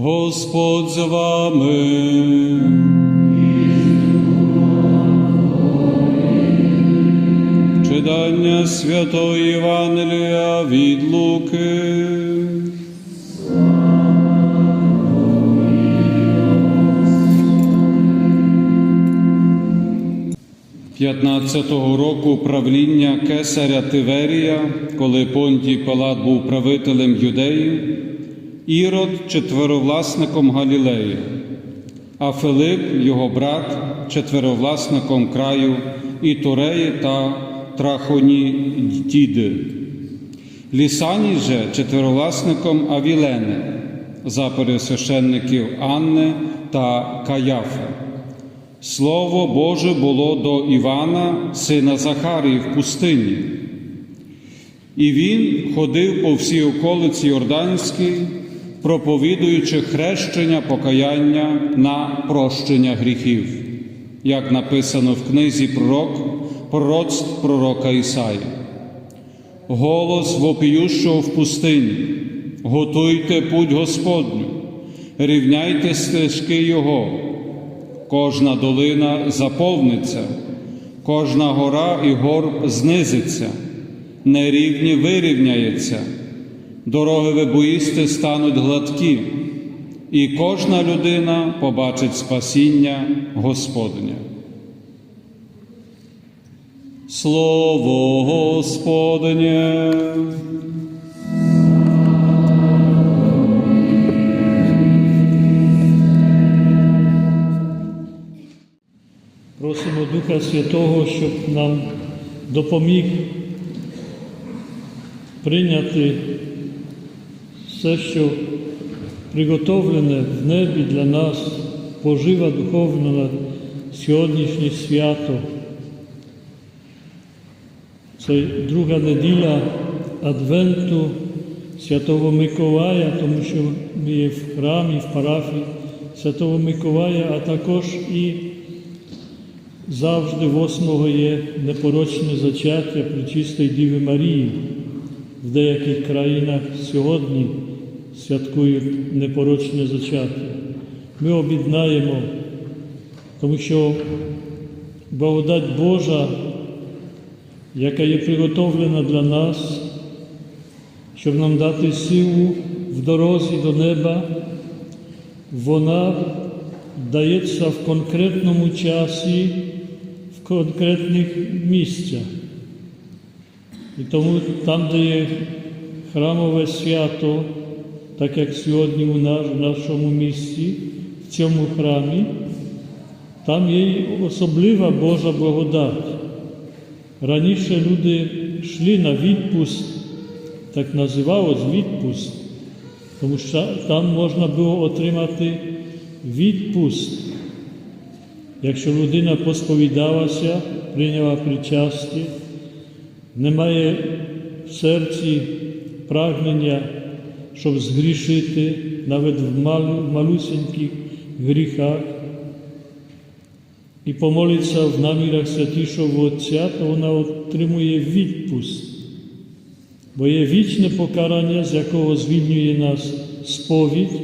Господь з вами. Читання Святого Євангелія від Луки. 15-го року правління кесаря Тиверія, коли Понтій Палат був правителем Юдеї, Ірод четверовласником Галілеї, а Филип, його брат, четверовласником краю Ітуреї та Трахонідіди. Лісаній же четверовласником Авілени, за пересвященників Анни та Каяфи. Слово Боже було до Івана, сина Захарії, в пустині. І він ходив по всій околиці Йорданській, проповідуючи хрещення покаяння на прощення гріхів, як написано в книзі пророк, пророцтв пророка Ісаї. Голос вопіющого в пустині, готуйте путь Господню, рівняйте стежки Його. Кожна долина заповниться, кожна гора і горб знизиться, нерівні вирівняється, дороги вибоїсти стануть гладкі, і кожна людина побачить спасіння Господня. Слово Господнє. Просимо Духа Святого, щоб нам допоміг прийняти все, що приготовлене в небі для нас, пожива духовна на сьогоднішнє свято. Це друга неділя Адвенту Святого Миколая, тому що ми є в храмі, в парафії Святого Миколая, а також і Завжди восьмого є непорочне зачаття Пречистої Діви Марії. В деяких країнах сьогодні святкують непорочне зачаття. Ми об'єднаємо, тому що благодать Божа, яка є приготовлена для нас, щоб нам дати силу в дорозі до неба, вона дається в конкретному часі в конкретних місцях. І тому там, де є храмове свято, так як сьогодні у нас, в нашому місті, в цьому храмі, там є особлива Божа благодать. Раніше люди йшли на відпуст, так називалось відпуст, тому що там можна було отримати відпуст. Якщо людина посповідалася, прийняла причастя, немає в серці прагнення, щоб згрішити навіть в малюсеньких гріхах, і помолиться в намірах святішого Отця, то вона отримує відпуст. Бо є вічне покарання, з якого звільнює нас сповідь,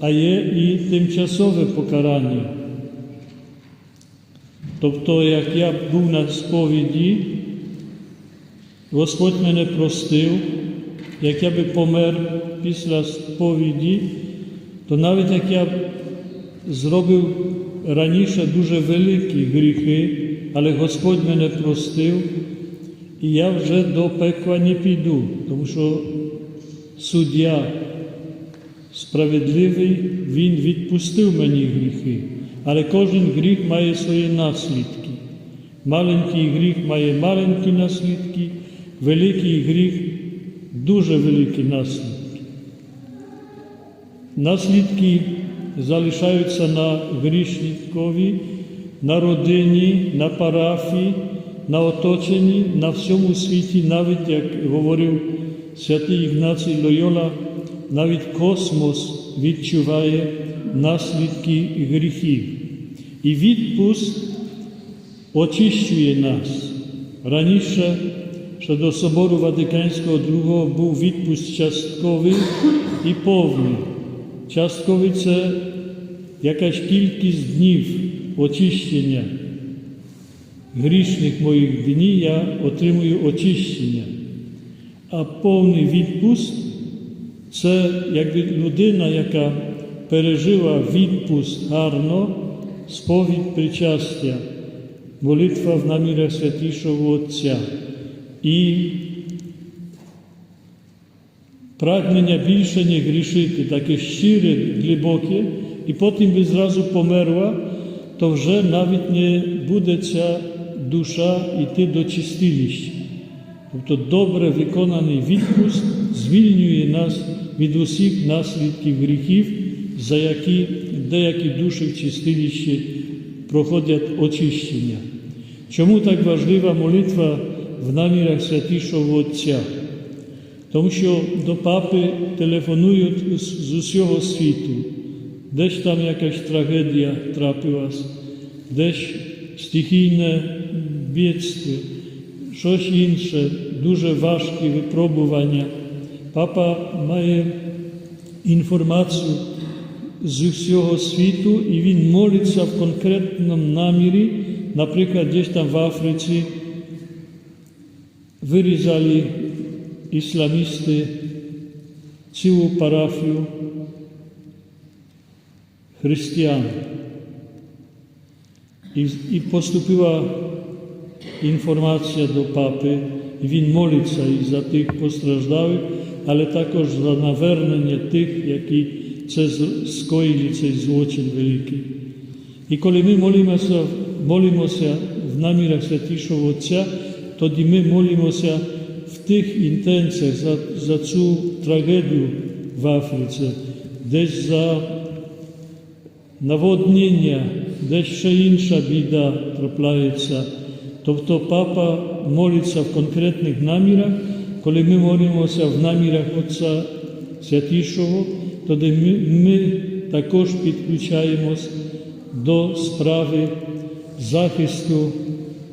а є і тимчасове покарання. Тобто, як я був на сповіді, Господь мене простив, як я би помер після сповіді, то навіть як я б зробив раніше дуже великі гріхи, але Господь мене простив, і я вже до пекла не піду, тому що суддя справедливий, Він відпустив мені гріхи. Але кожен гріх має свої наслідки. Маленький гріх має маленькі наслідки, великий гріх дуже великі наслідки. Наслідки залишаються на грішникові, на родині, на парафії, на оточенні, на всьому світі, навіть як говорив святий Ігнацій Лойола, навіть космос відчуває наслідки гріхів. І відпуст очищує нас. Раніше, ще до Собору Ватиканського II був відпуст частковий і повний. Частково це якась кількість днів очищення грішних моїх днів я отримую очищення. А повний відпуст це якби людина, яка пережила відпуст гарно, сповідь причастя, молитва в намірах Святішого Отця і прагнення більше не грішити, таке щире, глибоке, і потім би зразу померла, то вже навіть не буде ця душа йти до чистилища. Тобто добре виконаний відпуст звільнює нас від усіх наслідків гріхів, за які деякі душі в чистилищі проходять очищення. Чому так важлива молитва в намірах Святішого Отця? Тому що до папи телефонують з усього світу, десь там якась трагедія трапилась, десь стихійне бідство, щось інше, дуже важкі випробування. Папа має інформацію з усього світу і він молиться в конкретному намірі, наприклад, десь там в Африці вирізали ісламісти цілу парафію християн. І, і поступила інформація до папи, і він молиться і за тих постраждалих, але також за навернення тих, які це з- скоїли цей злочин великий. І коли ми молимося, молимося в намірах Святішого Отця, тоді ми молимося в тих інтенціях за, за цю трагедію в Африці, десь за наводнення, десь ще інша біда трапляється. Тобто папа молиться в конкретних намірах, коли ми молимося в намірах Отця Святішого, тоді ми, ми також підключаємось до справи захисту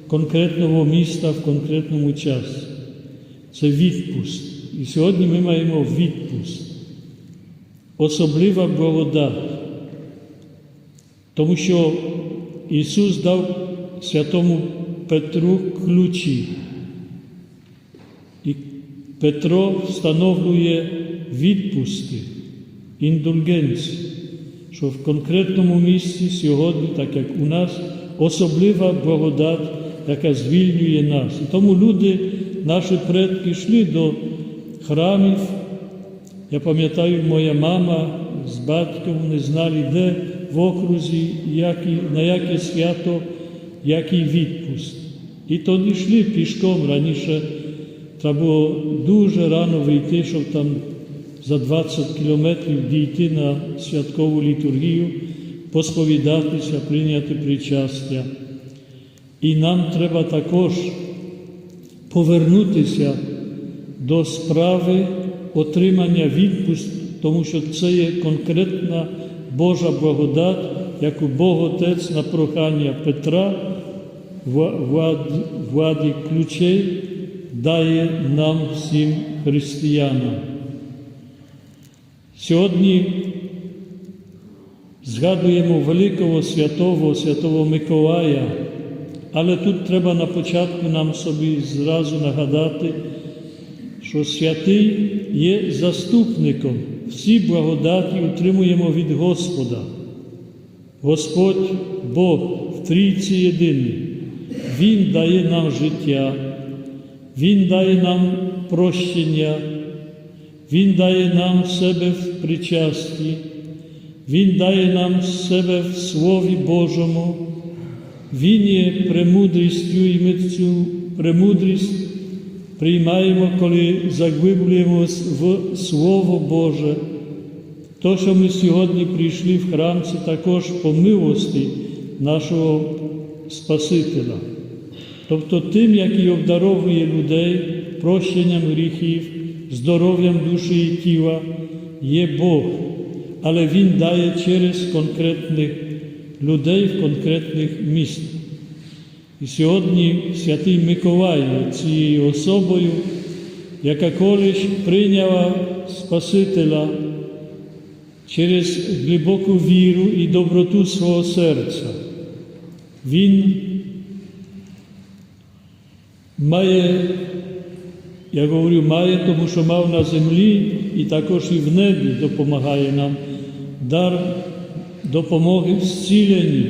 конкретного міста в конкретному часі. Це відпуст. І сьогодні ми маємо відпуст. Особлива благодать. Тому що Ісус дав святому Петру ключі. І Петро встановлює відпусти, індульгенції, що в конкретному місці сьогодні, так як у нас, особлива благодать, яка звільнює нас. І тому люди, наші предки, йшли до храмів. Я пам'ятаю, моя мама з батьком не знали, де в окрузі, які, на яке свято, який відпуст. І тоді йшли пішком раніше. Треба було дуже рано вийти, щоб там за 20 кілометрів дійти на святкову літургію, посповідатися, прийняти причастя. І нам треба також повернутися до справи отримання відпусту, тому що це є конкретна Божа благодать, яку Бог Отець на прохання Петра владі ключей дає нам всім християнам. Сьогодні згадуємо великого святого, святого Миколая, але тут треба на початку нам собі зразу нагадати, що святий є заступником. Всі благодаті отримуємо від Господа. Господь Бог в трійці єдиний. Він дає нам життя, Він дає нам прощення, Він дає нам себе в причасті, Він дає нам себе в Слові Божому. Він є премудрістю, і ми цю премудрість приймаємо, коли заглиблюємось в Слово Боже. То, що ми сьогодні прийшли в храм, це також по милості нашого Спасителя. Тобто тим, який обдаровує людей прощенням гріхів, здоров'ям душі і тіла, є Бог, але Він дає через конкретних людей в конкретних містах. І сьогодні святий Миколай є цією особою, яка колись прийняла Спасителя через глибоку віру і доброту свого серця. Він має, я говорю, має, тому що мав на землі і також і в небі допомагає нам дар допомоги в зціленні,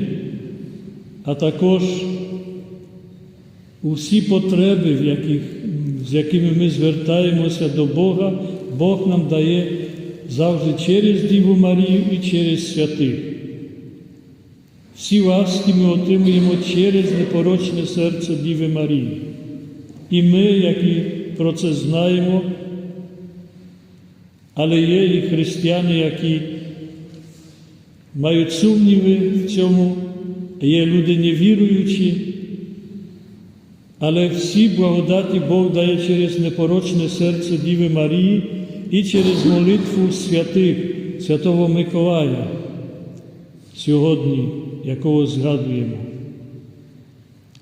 а також усі потреби, в яких, з якими ми звертаємося до Бога, Бог нам дає завжди через Діву Марію і через святих. Всі ласки ми отримуємо через непорочне серце Діви Марії. І ми, які про це знаємо, але є і християни, які мають сумніви в цьому, є люди невіруючі, але всі благодаті Бог дає через непорочне серце Діви Марії і через молитву святих, Святого Миколая, сьогодні, якого згадуємо.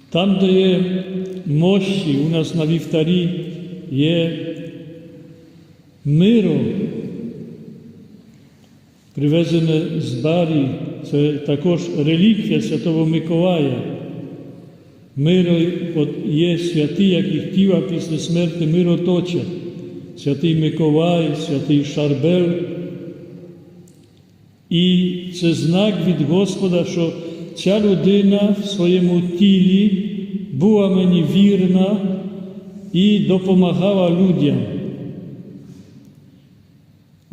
Там, де є мощі, у нас на вівтарі є миро, привезене з Барі, це також реліквія Святого Миколая. Миро от є святі, які тіла після смерті миро точать. Святий Миколай, святий Шарбел. І це знак від Господа, що ця людина в своєму тілі була мені вірна і допомагала людям.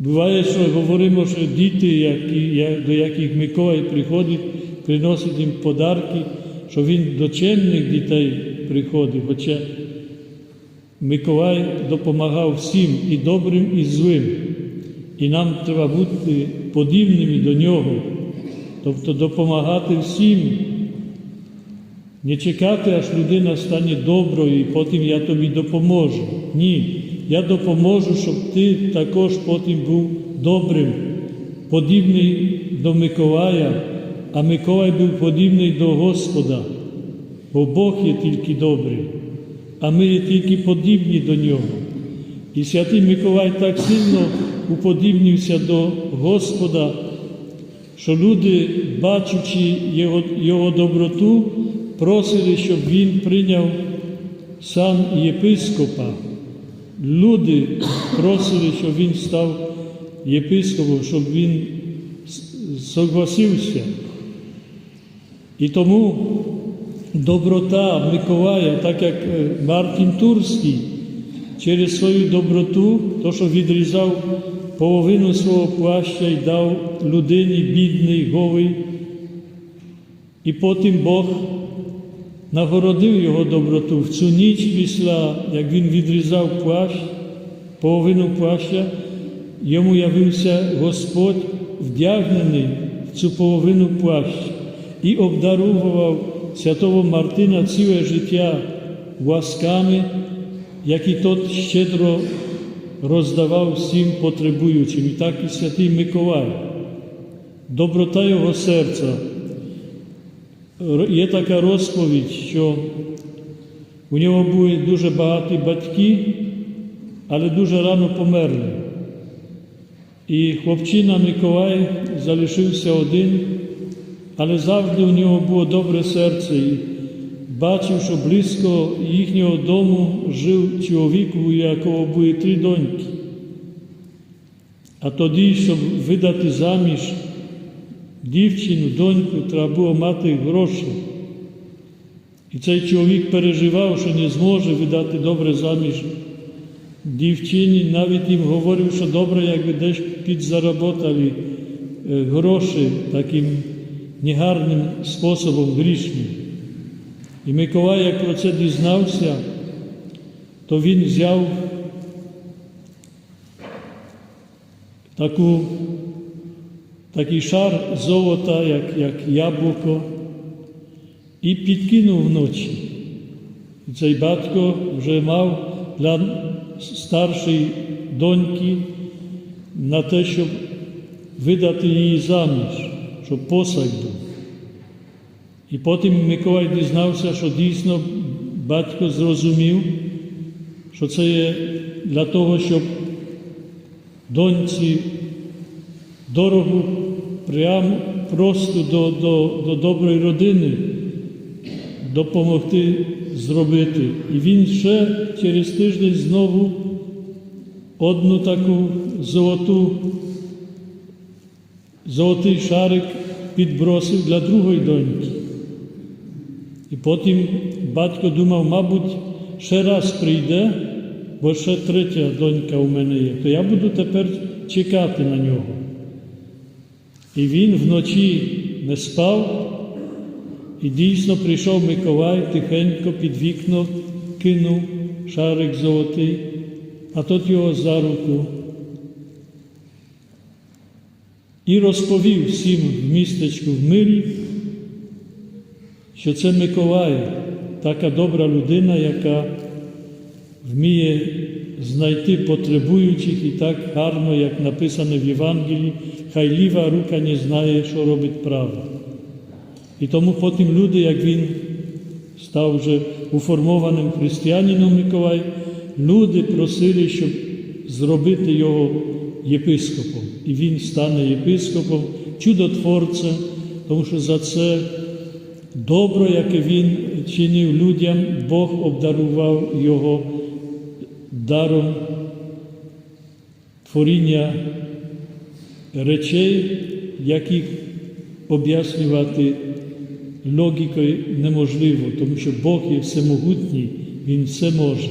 Буває, що говоримо, що діти, які, до яких Миколай приходить, приносить їм подарки, що він до чемних дітей приходить, хоча Миколай допомагав всім і добрим, і злим. І нам треба бути подібними до нього, тобто допомагати всім, не чекати, аж людина стане доброю, і потім я тобі допоможу. Ні. Я допоможу, щоб ти також потім був добрим, подібний до Миколая, а Миколай був подібний до Господа, бо Бог є тільки добрий, а ми є тільки подібні до нього. І святий Миколай так сильно уподібнився до Господа, що люди, бачучи Його, його доброту, просили, щоб Він прийняв сан єпископа. Люди просили, щоб він став єпископом, щоб він согласився. І тому доброта Миколая, так як Мартін Турський, через свою доброту, то, що відрізав половину свого плаща і дав людині бідний, голий, і потім Бог нагородив його доброту в цю ніч після, як він відрізав плащ, половину плаща, йому явився Господь вдягнений в цю половину плаща і обдарував святого Мартина ціле життя ласками, які тот щедро роздавав всім потребуючим. І так і святий Миколай. Доброта його серця. Є така розповідь, що у нього були дуже багаті батьки, але дуже рано померли. І хлопчина Миколай залишився один, але завжди у нього було добре серце і бачив, що близько їхнього дому жив чоловік, у якого були три доньки. А тоді, щоб видати заміж дівчину, доньку, треба було мати гроші. І цей чоловік переживав, що не зможе видати добре заміж дівчині, навіть їм говорив, що добре, якби десь підзаработали гроші таким негарним способом грішним. І Миколай, як про це дізнався, то він взяв таку такий шар золота, як, як яблуко, і підкинув вночі. І цей батько вже мав для старшої доньки на те, щоб видати її заміж, щоб посаг був. І потім Миколай дізнався, що дійсно батько зрозумів, що це є для того, щоб доньці дорогу прямо просто до, до, до доброї родини допомогти зробити. І він ще через тиждень знову одну таку золоту, золотий шарик підбросив для другої доньки. І потім батько думав, мабуть, ще раз прийде, бо ще третя донька у мене є, то я буду тепер чекати на нього. І він вночі не спав, і дійсно прийшов Миколай, тихенько під вікно кинув шарик золотий, а тот його за руку. І розповів всім в містечку в мирі, що це Миколай, така добра людина, яка вміє знайти потребуючих і так гарно, як написано в Євангелії, хай ліва рука не знає, що робить права. І тому потім люди, як він став вже уформованим християнином Миколай, люди просили, щоб зробити його єпископом. І він стане єпископом, чудотворцем, тому що за це добро, яке він чинив людям, Бог обдарував його даром творіння речей, яких об'яснювати логікою неможливо, тому що Бог є всемогутній, Він все може.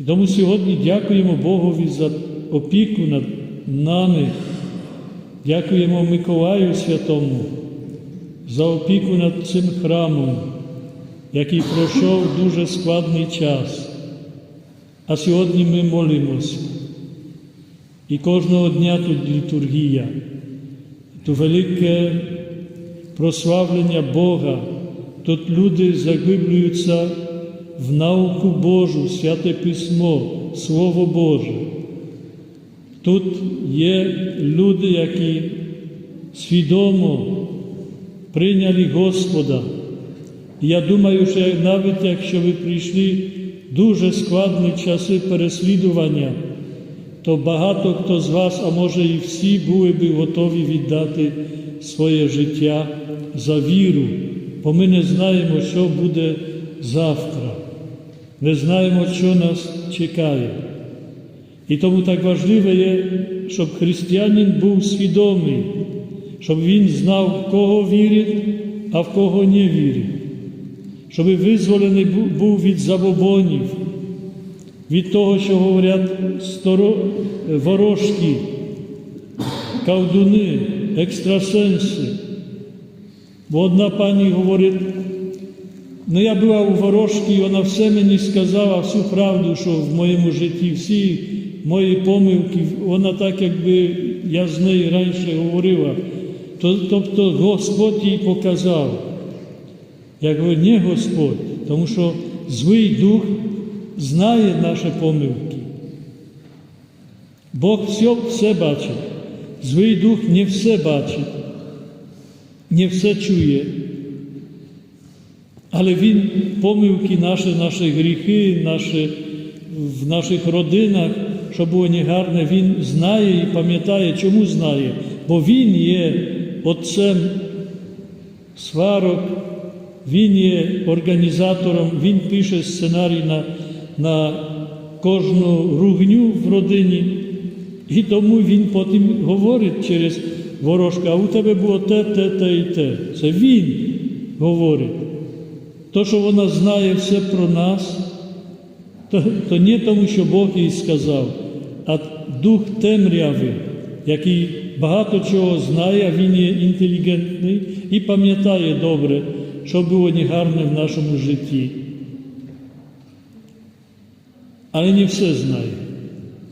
І тому сьогодні дякуємо Богові за опіку над нами, дякуємо Миколаю Святому за опіку над цим храмом, який пройшов дуже складний час. А сьогодні ми молимося. І кожного дня тут літургія, то велике прославлення Бога. Тут люди заглиблюються в науку Божу, святе Письмо, Слово Боже. Тут є люди, які свідомо прийняли Господа. І я думаю, що навіть якщо ви прийшли дуже складні часи переслідування, то багато хто з вас, а може і всі, були би готові віддати своє життя за віру, бо ми не знаємо, що буде завтра. Не знаємо, що нас чекає. І тому так важливо є, щоб християнин був свідомий, щоб він знав, в кого вірить, а в кого не вірить, щоб визволений був від забобонів, від того, що говорять сторо... ворожки, колдуни, екстрасенси. Бо одна пані говорить, ну я була у ворожки, і вона все мені сказала, всю правду, що в моєму житті, всі мої помилки, вона так, якби я з нею раніше говорила. Тобто Господь їй показав. Я говорю, не Господь, тому що злий дух знає наші помилки. Бог все, все бачить. Злий дух не все бачить, не все чує. Але Він помилки наші, наші гріхи, наші, в наших родинах, що було негарне, Він знає і пам'ятає, чому знає, бо Він є отцем сварок, Він є організатором, Він пише сценарій на, на кожну ругню в родині. І тому він потім говорить через ворожка, а у тебе було те, те, те і те. Це він говорить. То, що вона знає все про нас, то, то не тому, що Бог їй сказав, а дух темряви, який багато чого знає, він є інтелігентний і пам'ятає добре, що було негарне в нашому житті. Але не все знає.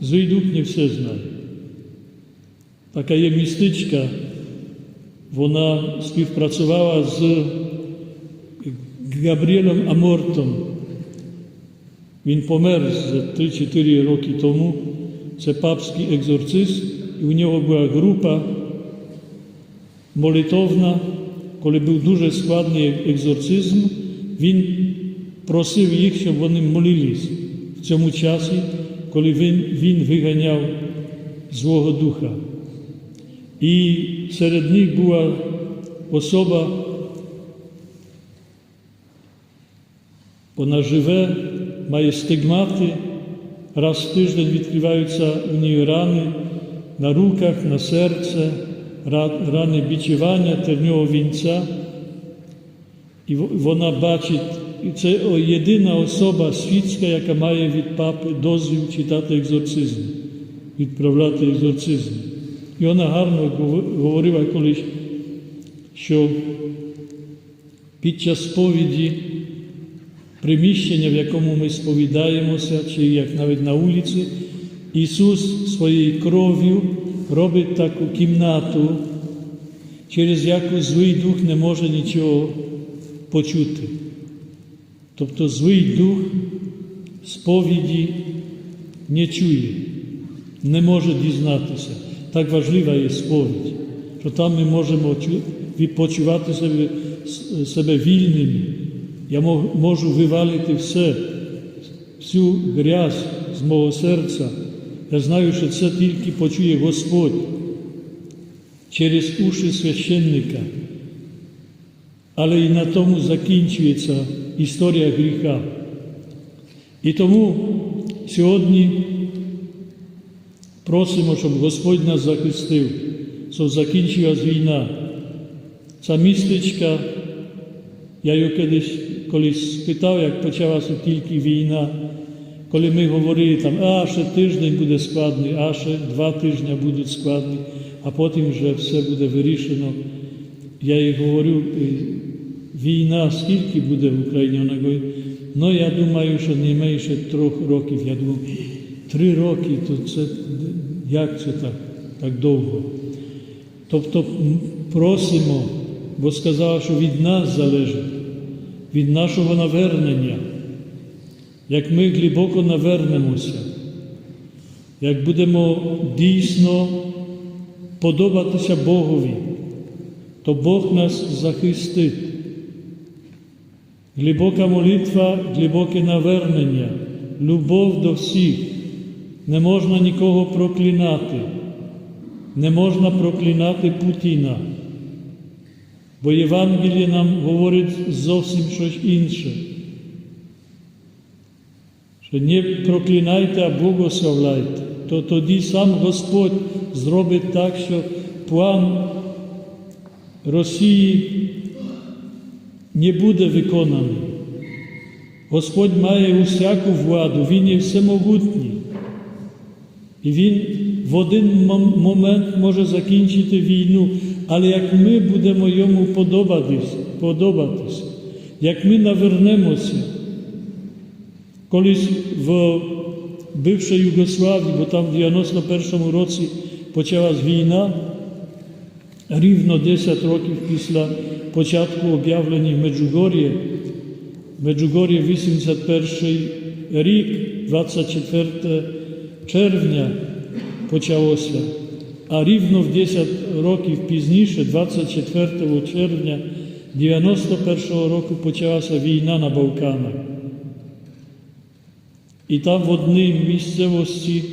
Злий дух не все знає. Така є містичка, вона співпрацювала з Габріелем Амортом. Він помер з 3-4 роки тому. Це папський екзорцист, і у нього була група молитовна, коли був дуже складний екзорцизм, він просив їх, щоб вони молились в цьому часі, коли він, він виганяв злого духа. І серед них була особа, вона живе, має стигмати, раз в тиждень відкриваються у ній рани на руках, на серце, рани бічування, тернього вінця. І вона бачить, це єдина особа світська, яка має від папи дозвіл читати екзорцизм, відправляти екзорцизм. І вона гарно говорила колись, що під час сповіді приміщення, в якому ми сповідаємося, чи як навіть на вулиці, Ісус своєю кров'ю робить таку кімнату, через яку злий дух не може нічого почути. Тобто злий дух сповіді не чує, не може дізнатися. Так важлива є сповідь, що там ми можемо чу- почувати себе, себе вільними. Я можу вивалити все, всю грязь з мого серця. Я знаю, що це тільки почує Господь через уші священника. Але і на тому закінчується історія гріха. І тому сьогодні просимо, щоб Господь нас захистив, щоб закінчилась війна. Ця містечка, я її колись, колись спитав, як почалася тільки війна, коли ми говорили там, а ще тиждень буде складний, а ще два тижні будуть складні, а потім вже все буде вирішено. Я їй говорю, «Е, війна скільки буде в Україні? Вона говорить, ну я думаю, що не менше трьох років. Я думав, три роки, то це як це так, так довго? Тобто просимо, бо сказав, що від нас залежить, від нашого навернення. Як ми глибоко навернемося, як будемо дійсно подобатися Богові, то Бог нас захистить. Глибока молитва, глибоке навернення, любов до всіх. Не можна нікого проклинати, не можна проклинати Путіна, бо Євангеліє нам говорить зовсім щось інше. Не проклинайте, а благословляйте. То тоді сам Господь зробить так, що план Росії не буде виконаний. Господь має усяку владу, Він є всемогутній. І Він в один момент може закінчити війну, але як ми будемо йому подобатись, подобатися, як ми навернемося, колись в бившій Югославії, бо там в 91-му році почалась війна, рівно 10 років після початку об'явлення Меджугор'я, Меджугор'я 81 рік, 24 червня почалося, а рівно в 10 років пізніше, 24 червня 91 року почалася війна на Балканах. І там в одній місцевості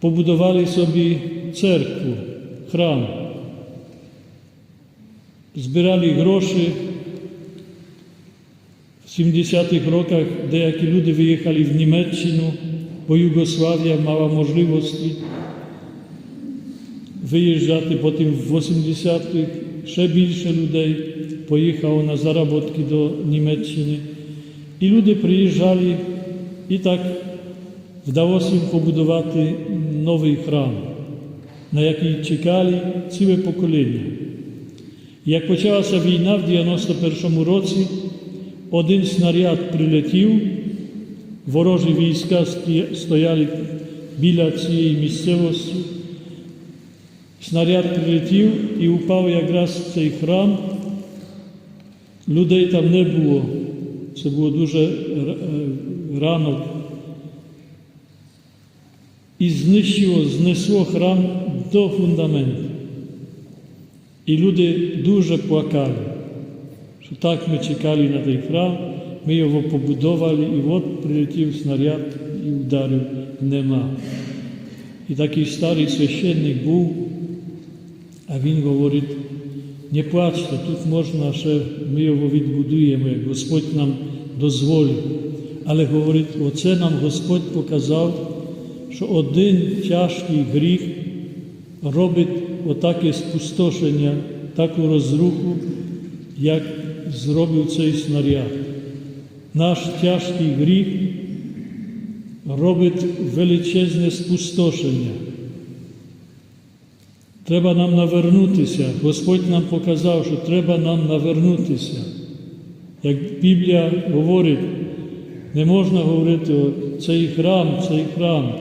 побудували собі церкву, храм. Збирали гроші. В 70-х роках деякі люди виїхали в Німеччину, бо Югославія мала можливості виїжджати, потім в 80-х ще більше людей поїхало на заробітки до Німеччини. І люди приїжджали, і так вдалося їм побудувати новий храм, на який чекали ціле покоління. Як почалася війна в 91-му році, один снаряд прилетів, ворожі війська стояли біля цієї місцевості. Снаряд прилетів і упав якраз в цей храм. Людей там не було. Це було дуже е, ранок. І знищило, знесло храм до фундаменту. І люди дуже плакали, що так ми чекали на той храм, ми його побудували, і от прилетів снаряд і вдарив нема. І такий старий священник був, А він говорить, не плачте, тут можна ще, ми його відбудуємо, Господь нам дозволить. Але говорить, оце нам Господь показав, що один тяжкий гріх робить отаке спустошення, таку розруху, як зробив цей снаряд. Наш тяжкий гріх робить величезне спустошення. Треба нам навернутися. Господь нам показав, що треба нам навернутися. Як Біблія говорить, не можна говорити цей храм, цей храм,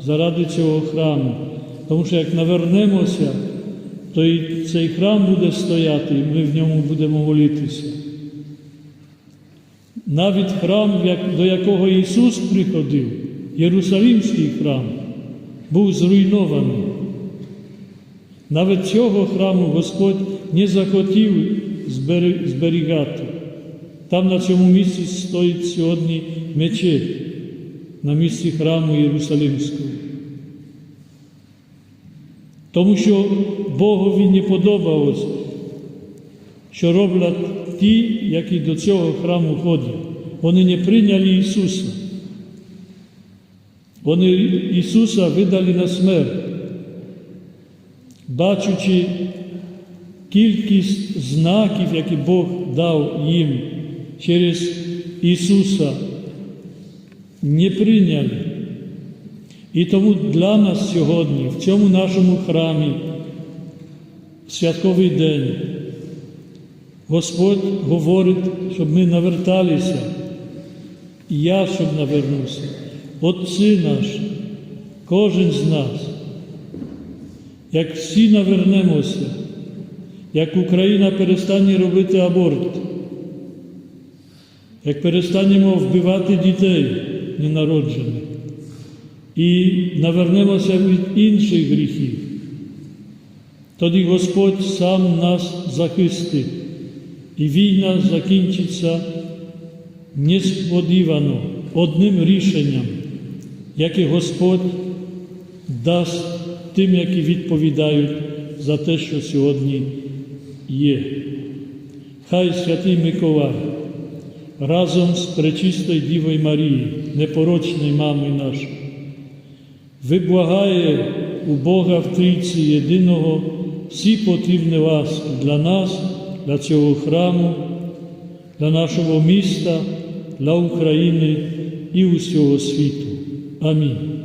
заради цього храму. Тому що як навернемося, то і цей храм буде стояти, і ми в ньому будемо молитися. Навіть храм, до якого Ісус приходив, Єрусалимський храм, був зруйнований. Навіть цього храму Господь не захотів зберігати. Там на цьому місці стоїть сьогодні мечеть на місці храму Єрусалимського. Тому що Богові не подобалось, що роблять ті, які до цього храму ходять. Вони не прийняли Ісуса. Вони Ісуса видали на смерть, бачучи кількість знаків, які Бог дав їм через Ісуса, не прийняли. І тому для нас сьогодні, в цьому нашому храмі, святковий день, Господь говорить, щоб ми наверталися, і я, щоб навернувся, Отці наші, кожен з нас, як всі навернемося, як Україна перестане робити аборт, як перестанемо вбивати дітей ненароджених, і навернемося від інших гріхів, тоді Господь сам нас захистить, і війна закінчиться несподівано одним рішенням, яке Господь дасть тим, які відповідають за те, що сьогодні є. Хай святий Миколай разом з Пречистою Дівою Марією, непорочною мамою нашою, виблагає у Бога в Трійці єдиного всі потрібні ласки для нас, для цього храму, для нашого міста, для України і усього світу. Амінь.